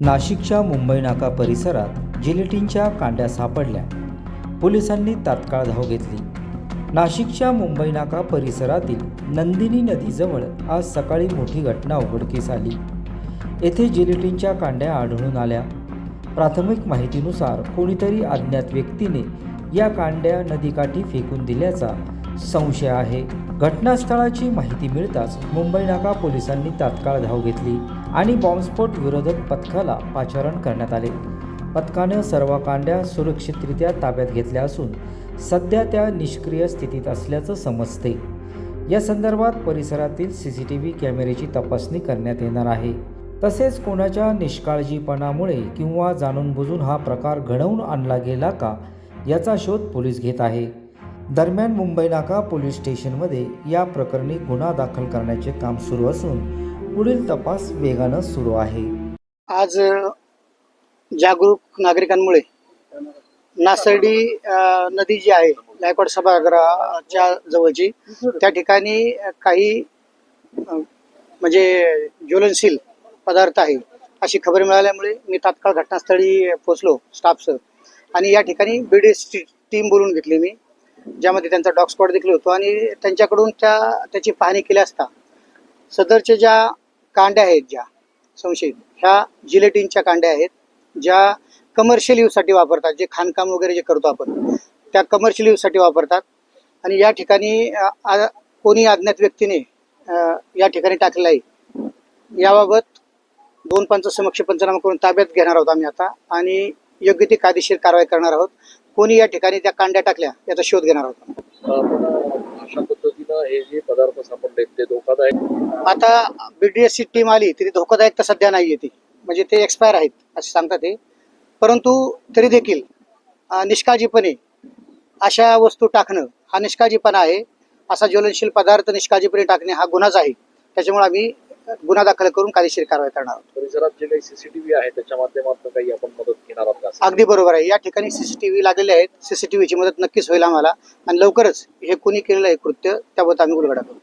नाशिकच्या मुंबई नाका परिसरात जिलेटिनच्या कांड्या सापडल्या. पोलिसांनी तात्काळ धाव घेतली. नाशिकच्या मुंबई नाका परिसरातील नंदिनी नदीजवळ आज सकाळी मोठी घटना उघडकीस आली. येथे जिलेटिनच्या कांड्या आढळून आल्या. प्राथमिक माहितीनुसार कोणीतरी अज्ञात व्यक्तीने या कांड्या नदीकाठी फेकून दिल्याचा संशय आहे. घटनास्थळाची माहिती मिळताच मुंबई नाका पोलिसांनी तात्काळ धाव घेतली. आणि बॉम्बस्फोट विरोधक पथकाला पाचारण करण्यात आले. पथकानं सर्व कांड्या सुरक्षितरित्या ताब्यात घेतल्या असून सध्या त्या निष्क्रिय स्थितीत असल्याचं समजते. या संदर्भात परिसरातील सी सी टी व्ही कॅमेऱ्याची तपासणी करण्यात येणार आहे. तसेच कोणाच्या निष्काळजीपणामुळे किंवा जाणून बुजून हा प्रकार घडवून आणला गेला का याचा शोध पोलीस घेत आहे. दरम्यान मुंबई नाका पोलीस स्टेशनमध्ये या प्रकरणी गुन्हा दाखल करण्याचे काम सुरू असून पुढील तपास वेगानं सुरू आहे. आज जागरूक नागरिकांमुळे नासर्डी नदी जी आहे गायकवाड सभागृहाच्या जवळची त्या ठिकाणी काही म्हणजे ज्वलनशील पदार्थ आहे अशी खबर मिळाल्यामुळे मी तात्काळ घटनास्थळी पोहोचलो स्टाफसह आणि या ठिकाणी बी बीडीएस टीम बोलून घेतली मी ज्यामध्ये त्यांचा डॉग स्पॉट देखील होतो आणि त्यांच्याकडून त्या त्याची पाहणी केली असता सदरच्या ज्या कांड्या आहेत ज्या संशयित. ह्या जिलेटिनच्या कांड्या आहेत ज्या कमर्शियल यूजसाठी वापरतात जे खाणकाम वगैरे जे करतो आपण त्या कमर्शियल यूजसाठी वापरतात. आणि या ठिकाणी कोणी अज्ञात व्यक्तीने या ठिकाणी टाकलेलं आहे. याबाबत दोन पंच समक्ष पंचनामा करून ताब्यात घेणार आहोत आम्ही आता आणि योग्य ती कायदेशीर कारवाई करणार आहोत. कोणी या ठिकाणी त्या कांड्या टाकल्या याचा शोध घेणार आहोत. पद्धतीनं हे जे पदार्थ सापडले ते धोकादायक. आता बीडीएस ची टीम आली तरी धोकादायक तर सध्या नाहीये ती. म्हणजे ते एक्सपायर आहेत असे सांगतात ते परंतु तरी देखील निष्काळजीपणे अशा वस्तू टाकणं हा निष्काळजीपणा आहे. असा ज्वलनशील पदार्थ निष्काळजीपणे टाकणे हा गुन्हाच आहे. त्याच्यामुळे आम्ही गुन्हा दाखल करून कायदेशीर कारवाई करणार आहोत. परिसरात जे काही सीसीटीव्ही आहे त्याच्या माध्यमातून काही आपण मदत अगदी बरोबर आहे. या ठिकाणी सीसीटीव्ही लागलेले आहेत. सीसीटीव्हीची मदत नक्कीच होईल आम्हाला. आणि लवकरच हे कोणी केलेलं आहे कृत्य त्याबद्दल आम्ही उलगडा करू.